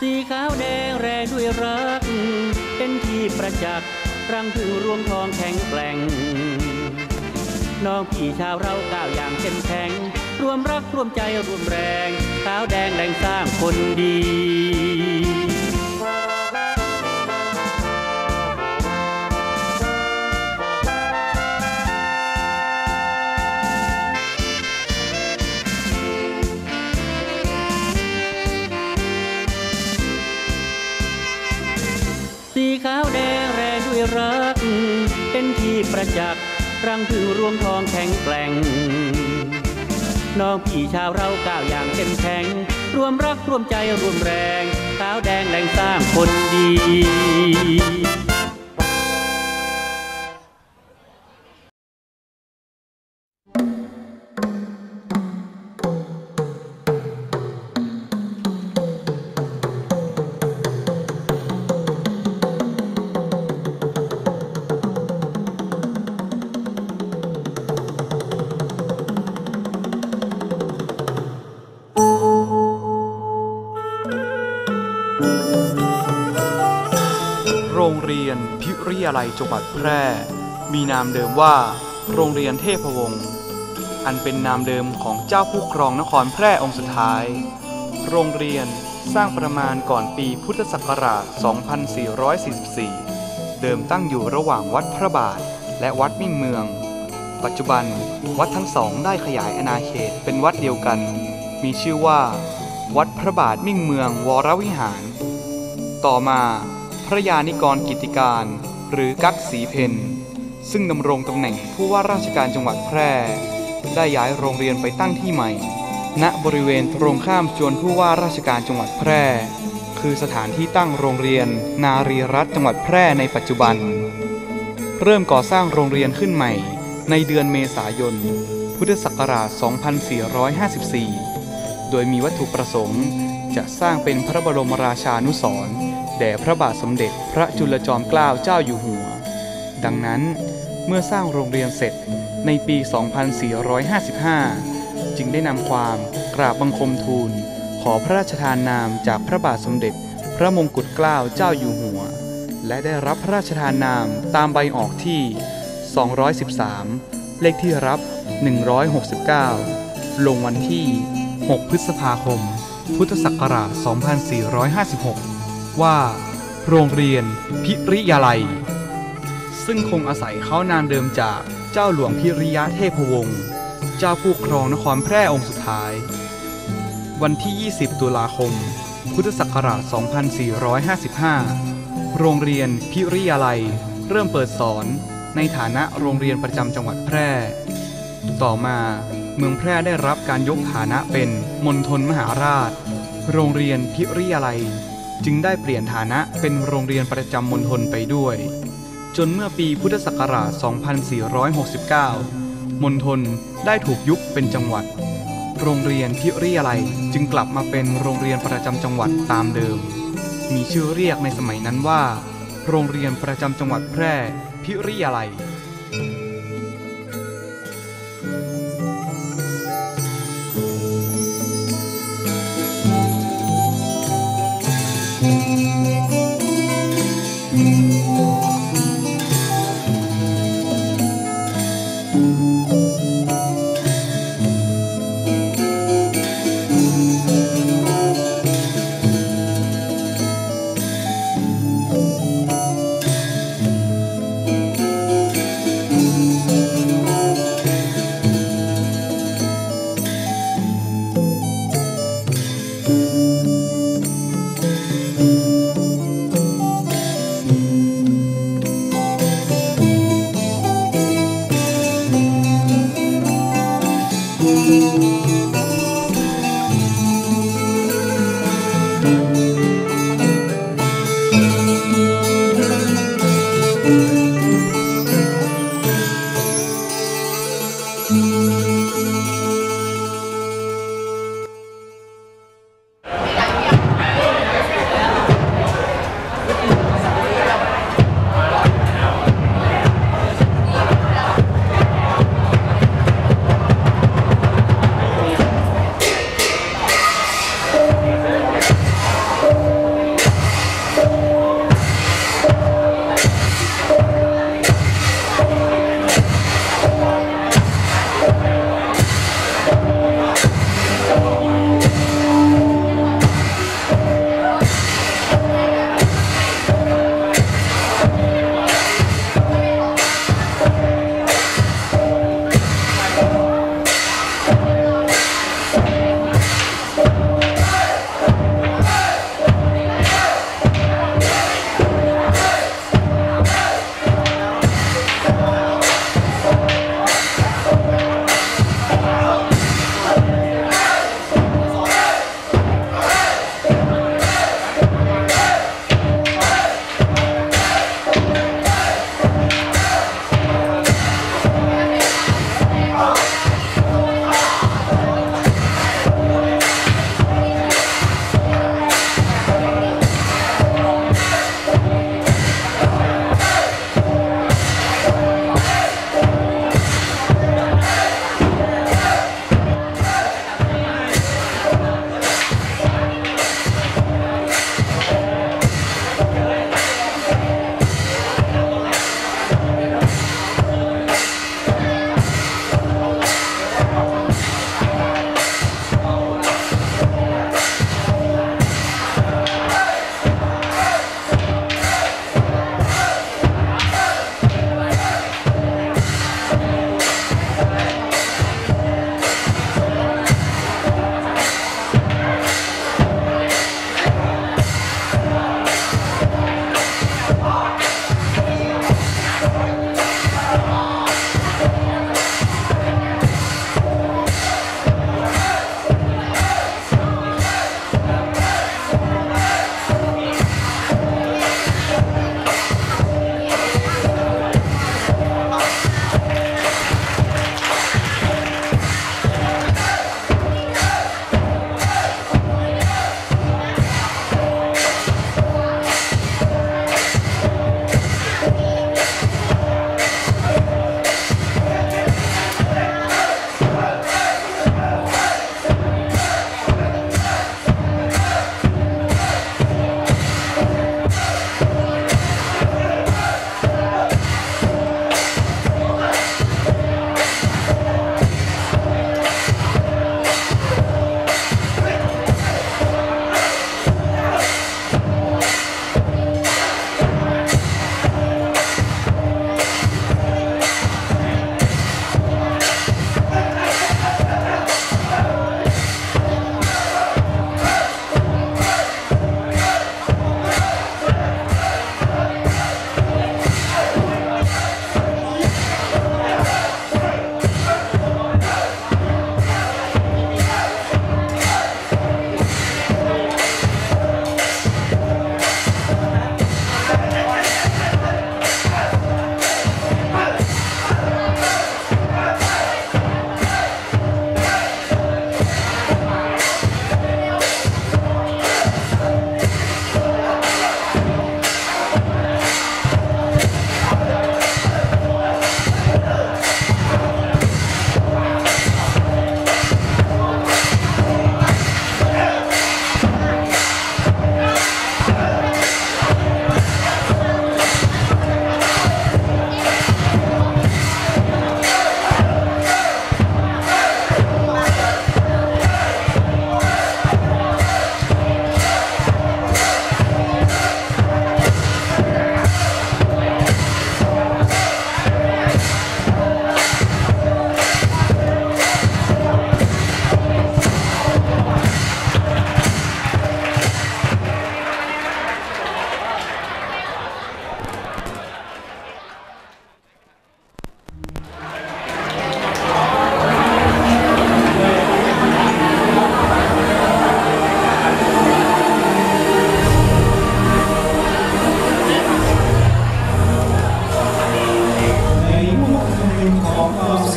สีขาวแดงแรงด้วยรัก เป็นที่ประจักษ์รังพึ่งรวงทองแข็งแกร่ง น้องพี่ชาวเราก้าวอย่างเข้มแข็ง รวมรักรวมใจรวมแรง ขาวแดงแรงสร้างคนดี ประจักษ์รังถึงรวงทองแข็งแกร่ง น้องพี่ชาวเราก้าวอย่างเข้มแข็ง รวมรักรวมใจรวมแรง ขาวแดงแรงสร้างคนดีาลัยจังหวัดแพร่ มีนามเดิมว่า โรงเรียนเทพวงศ์อันเป็นนามเดิมของเจ้าผู้ครองนครแพร่องค์สุดท้าย โรงเรียนสร้างประมาณก่อนปีพุทธศักราช 2444 เดิมตั้งอยู่ระหว่างวัดพระบาทและวัดมิ่งเมือง ปัจจุบันวัดทั้งสองได้ขยายอาณาเขตเป็นวัดเดียวกัน มีชื่อว่า วัดพระบาทมิ่งเมืองวรวิหาร ต่อมาพระยานิกรกิติการ หรือกักสีเพนซึ่งดำรงตำแหน่งผู้ว่าราชการจังหวัดแพร่ ได้ย้ายโรงเรียนไปตั้งที่ใหม่ ณบริเวณตรงข้ามจวนผู้ว่าราชการจังหวัดแพร่ คือสถานที่ตั้งโรงเรียน นารีรัตน์จังหวัดแพร่ในปัจจุบัน เริ่มก่อสร้างโรงเรียนขึ้นใหม่ ในเดือนเมษายน พุทธศักราช 2454 โดยมีวัตถุประสงค์จะสร้างเป็นพระบรมราชานุสรณ์ แด่พระบาทสมเด็จพระจุลจอมเกล้าเจ้าอยู่หัว ดังนั้นเมื่อสร้างโรงเรียนเสร็จในปี 2455 จึงได้นำความกราบบังคมทูล ขอพระราชทานนามจากพระบาทสมเด็จ พระมงกุฎเกล้าเจ้าอยู่หัว และได้รับพระราชทานนามตามใบออกที่ 213 เลขที่รับ 169 ลงวันที่ 6 พฤษภาคม พุทธศักราช 2456 ว่า โรงเรียนพิริยาลัย ซึ่งคงอาศัยเขานามเดิมจากเจ้าหลวงพิริยะเทพวงศ์เจ้าผู้ครองนครแพร่องค์สุดท้าย วันที่ 20 ตุลาคม พุทธศักราช 2455 โรงเรียนพิริยาลัย เริ่มเปิดสอนในฐานะโรงเรียนประจำจังหวัดแพร่ ต่อมาเมืองแพร่ได้รับการยกฐานะเป็นมณฑลมหาราช โรงเรียนพิริยาลัย จึงได้เปลี่ยนฐานะเป็นโรงเรียนประจำมณฑลไปด้วย จนเมื่อปีพุทธศักราช 2469 มณฑลได้ถูกยุบเป็นจังหวัด โรงเรียนพิริยาลัยจึงกลับมาเป็นโรงเรียนประจำจังหวัดตามเดิม มีชื่อเรียกในสมัยนั้นว่า โรงเรียนประจำจังหวัดแพร่พิริยาลัย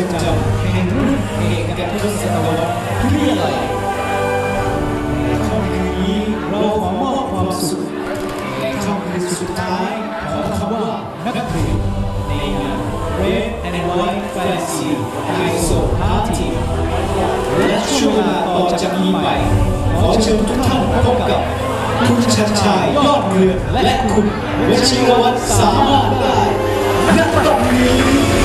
ชิมนะเราเอเองนะครับที่รู้สึกว่าที่อะไรค่ำคืนนี้เราขอมอบความสุขในค่ำคืนสุดท้ายของคำว่านักเรียนในงาน Red and White Fantasy ISO Party และช่วงต่อจากนี้ไปขอเชิญทุกท่านพบกับคุณชัดชัยยอดเงือนและคุณวชิรวัฒน์สามารถได้ณตรอนี้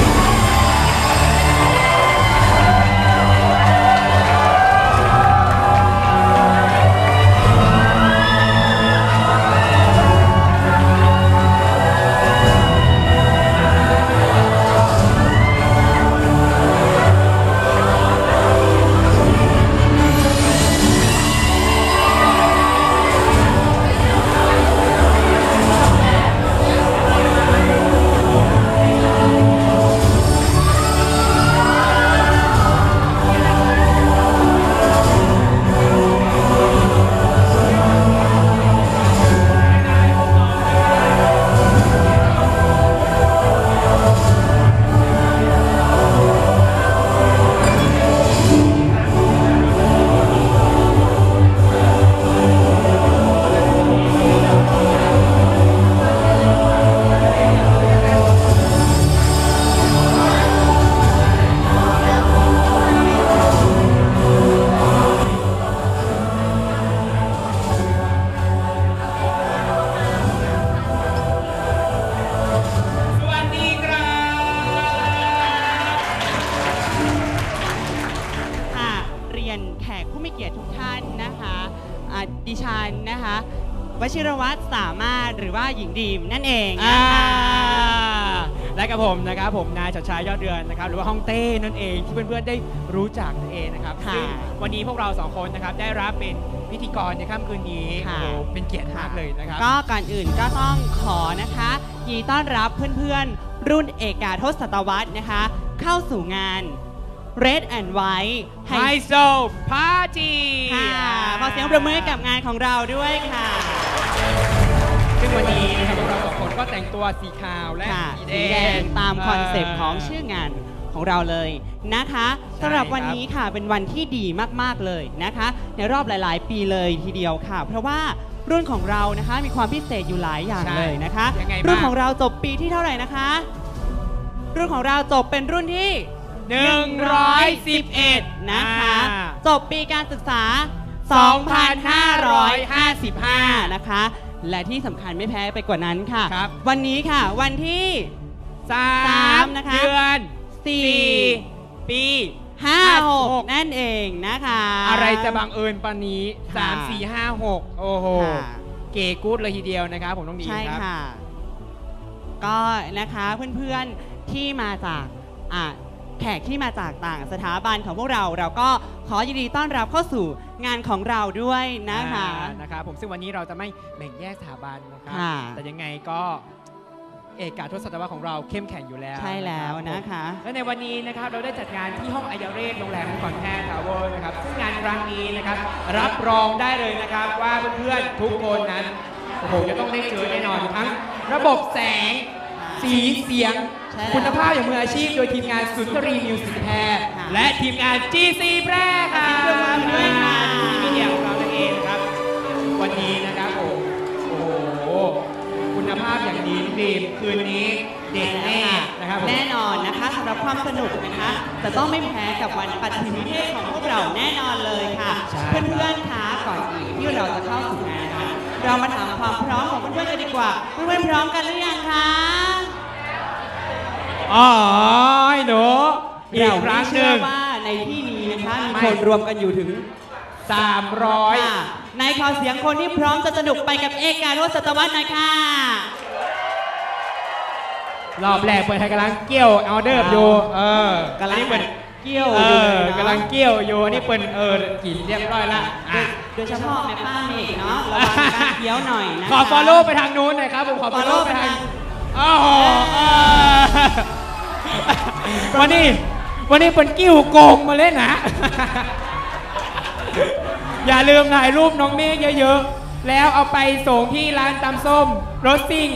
ชิรวัตรสามารถหรือว่าหญิงดีมนั่นเองอ่านะคะและกับผมนะครับผมนายชัดชายยอดเรือนนะครับหรือว่าฮ่องเต้นั่นเองที่เพื่อนๆได้รู้จักนั่นเองนะครับค่ะซึ่งวันนี้พวกเราสองคนนะครับได้รับเป็นพิธีกรในค่ำคืนนี้ค่ะ โอ้โหเป็นเกียรติมากเลยนะครับ ก็ก่อนอื่นก็ต้องขอนะคะยินดีต้อนรับเพื่อนๆ รุ่นเอกาทศตวรรษนะคะ เข้าสู่งาน Red and White ไฮโซพาร์ตี้ค่ะขอเสียงประมือให้กับงานของเราด้วยค่ะซึ่ง วันนี้นะครับพวกเราสองคนก็แต่งตัวสีขาวและค่ะสีสีแดแดงงตามคอนเซปต์ของชื่องานของเราเลยนะคะใช่สำหรับวันครับนี้ค่ะเป็นวันที่ดีมากๆเลยนะคะ ในรอบหลาย ๆ ปีเลยทีเดียวค่ะ เพราะว่ารุ่นของเรานะคะมีความพิเศษอยู่หลายอย่างใช่เลยนะคะยังไงบ้างรุ่นของเราจบปีที่เท่าไหร่นะคะ รุ่นของเราจบเป็นรุ่นที่ 111 นะคะอ่าจบปีการศึกษา 2555 นะคะ และที่สำคัญไม่แพ้ไปกว่านั้นค่ะ ครับ วันนี้ค่ะ วันที่ สาสามมนะคะ เดือน4ปี56นั่นเองนะคะ อะไรจะบังเอิญปานนี้ค่ะ3 4 5 6โอ้โห ค่ะ เก๋กู๊ดเลยทีเดียวนะครับ ผมต้องดีใช่ครับ ค่ะ ก็นะคะเพื่อนๆที่มาจากอะ แขกที่มาจากต่างสถาบันของพวกเรา เราก็ขอยินดีต้อนรับเข้าสู่งานของเราด้วยนะคะ อ่านะครับผมซึ่งวันนี้เราจะไม่แบ่งแยกสถาบันนะครัค่ะ แต่ยังไงก็เอกาทศตวรรษของเราเข้มแข็งอยู่แล้วใช่แล้วนะคะ และในวันนี้นะครับเราได้จัดงานที่ห้องอายาเรศโรงแรมก่อนแพทย์ทาวเวอร์นะครับซึ่งงานครั้งนี้นะครับรับรองได้เลยนะครับว่าเพื่อนๆทุกคนนั้นโอ้โหจะต้องได้เจอแน่นอนทั้งระบบแสง สีเสียงใช่แล้ว คุณภาพอย่างมืออาชีพโดยทีมงานสุนทรีมิวสิกแพรค่ะและทีมงาน GC แพร่ค่ะขอบคุณมากด้วยค่ะมีเดียของเรานั่นเองครับ วันนี้นะครับผมโอ้โหคุณภาพอย่างดีดีมคืนนี้เด็ดแน่นะครับผมแน่นอนนะคะสำหรับความสนุกนะคะจะต้องไม่แพ้กับวันปฐมนิเทศของพวกเราแน่นอนเลยค่ะใช่เพื่อนๆคะก่อนอื่นที่เราจะเข้าสู่งานนะคะเรามาถามความพร้อมของเพื่อนๆกันดีกว่าเพื่อนๆพร้อมกันหรือยังคะ อ๋อไอ้หนูอีกเราคไม่รั้งหเชื่อนึ่งว่าในที่นี้นะคะมีไม่คนรวมกันอยู่ถึง 300ค่ะในขอเสียงคนที่พร้อมจะสนุกไปกับเอกการโทศตวรรษหน่อยค่ะรอบแรกเปิดให้กำลังเกี่ยวเอาเดิร์บอยู่ เออกำลังอันนี้เปิดเกี่ยวเออยู่อเลยเนอะกำลังเกี่ยวอยู่อันนี้เปิดเออกินเรียบร้อยละอะโดยเฉพาะแม่ป้าเมกเนาะระวังการเคี้ยวหน่อยนะคะขอ follow ไปทางนู้นหน่อยครับผมขอ follow follow ไปทางไปทางโอ้โหเออวันนี้ วันนี้เป็นกิ้วโกงมาเล่นนะ อย่าลืมถ่ายรูปน้องเมฆเยอะๆ แล้วเอาไปส่งที่ร้านตำส้มรสซิ่ง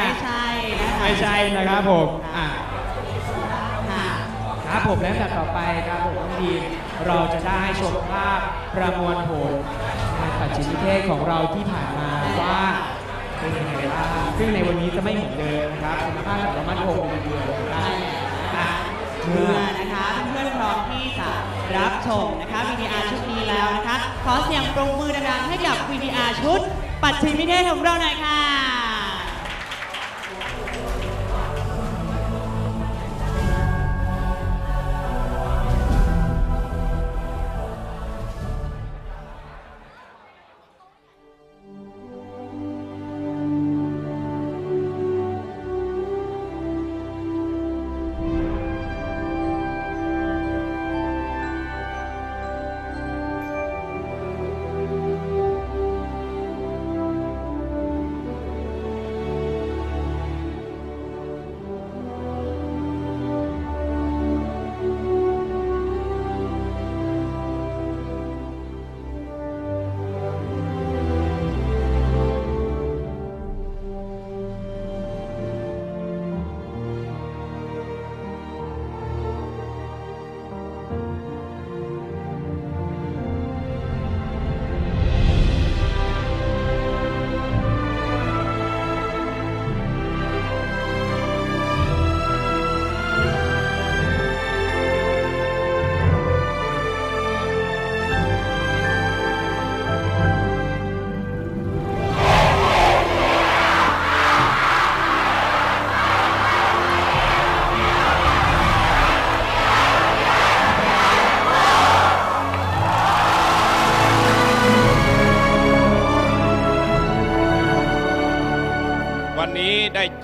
ไม่ใช่นะคะไม่ใช่นะครับผมอะค่ะ ครับผมและลำดับต่อไปครับผมน้องดีมเราจะได้ชมภาพประมวลผลงานปัจฉิมนิเทศของเราที่ผ่านมาว่า เป็นยังไงบ้างซึ่งในวันนี้จะไม่เหมือนเดิมนะครับคุณภาพแบบระมัดระวังเป็นเดือนนะครับใช่แล้วนะคะเมื่อนะคะเพื่อนๆพร้อมที่จะรับชมนะคะ VTR ชุดนี้แล้วนะคะ ขอเสียงปรบมือดังๆให้กับ VTR ชุด ปัจฉิมนิเทศของเราหน่อยค่ะ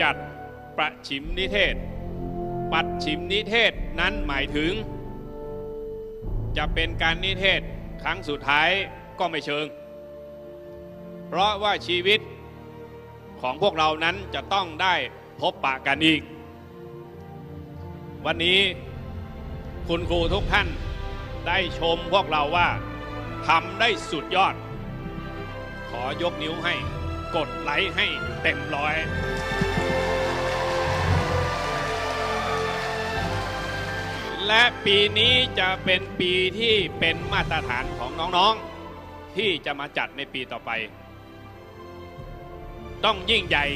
จัดประชิมนิเทศ ปัดชิมนิเทศนั้นหมายถึง จะเป็นการนิเทศครั้งสุดท้ายก็ไม่เชิง เพราะว่าชีวิตของพวกเรานั้นจะต้องได้พบปะกันอีก วันนี้คุณครูทุกท่านได้ชมพวกเราว่าทำได้สุดยอด ขอยกนิ้วให้ กดไลค์ให้เต็มร้อย และปีนี้จะเป็นปีที่เป็นมาตรฐานของน้องๆ ที่จะมาจัดในปีต่อไป ต้องยิ่งใหญ่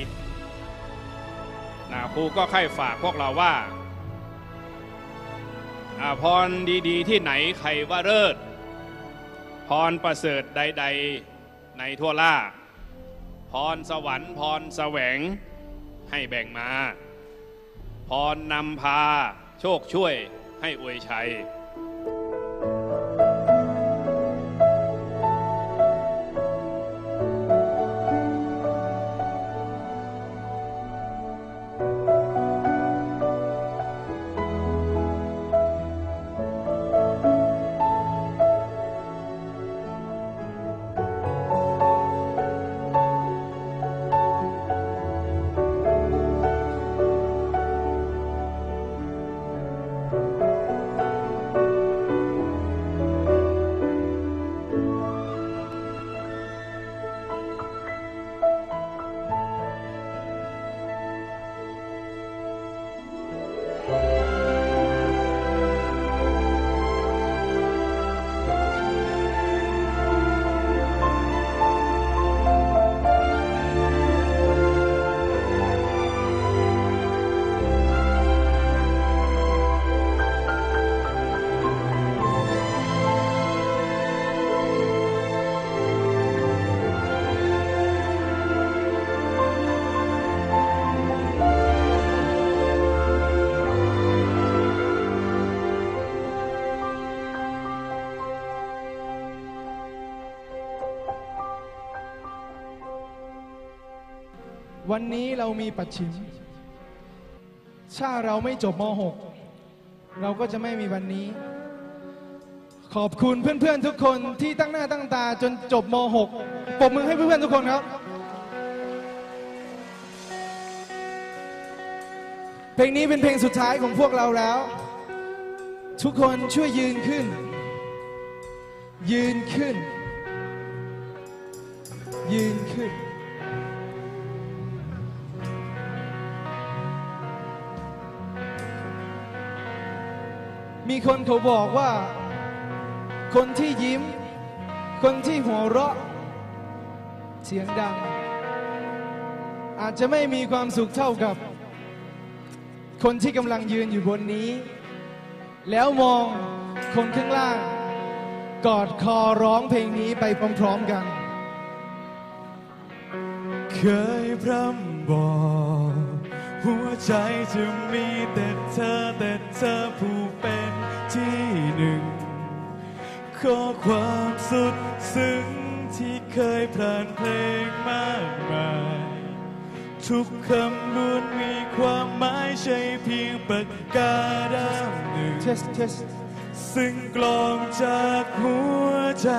นะครูก็ค่อยฝากพวกเราว่าอพรดีๆ ที่ไหนใครว่าเลิศพรประเสริฐใด ๆในทั่วล่า พรสวรรค์พรแสวงให้แบ่งมา พรนำพาโชคช่วย ให้อวยชัย วันนี้เรามีปัจฉิมถ้าเราไม่จบม .6 เราก็จะไม่มีวันนี้ ขอบคุณเพื่อนๆทุกคนที่ตั้งหน้าตั้งตาจนจบม .6 ปรบมือให้เพื่อนๆทุกคนครับ เพลงนี้เป็นเพลงสุดท้ายของพวกเราแล้ว ทุกคนช่วยยืนขึ้น ยืนขึ้น ยืนขึ้น มีคนเขาบอกว่า คนที่ยิ้ม คนที่หัวเราะ เสียงดัง อาจจะไม่มีความสุขเท่ากับ คนที่กำลังยืนอยู่บนนี้ แล้วมองคนข้างล่าง กอดคอร้องเพลงนี้ไปพร้อมๆกัน เคยพร่ำบอก ใจจะมีแต่เธอแต่เธอผู้เป็นที่หนึ่งข้อความสุดซึ้งที่เคยผ่านเพลงมากมาย ทุกคำล้วนมีความหมายใช่เพียงปากกาดำหนึ่ง test test ซึ่งกลองจากหัวใจ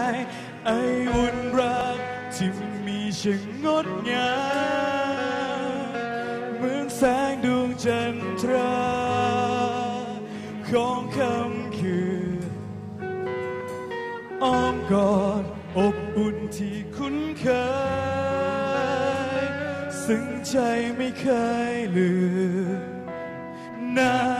ไออุ่นรักที่มีช่างงดงามเหมือนแสงดวง จันทราของคำคืนอ้อมกอดอบอุ่นที่คุ้นเคย ซึ่งใจไม่เคยลืมนา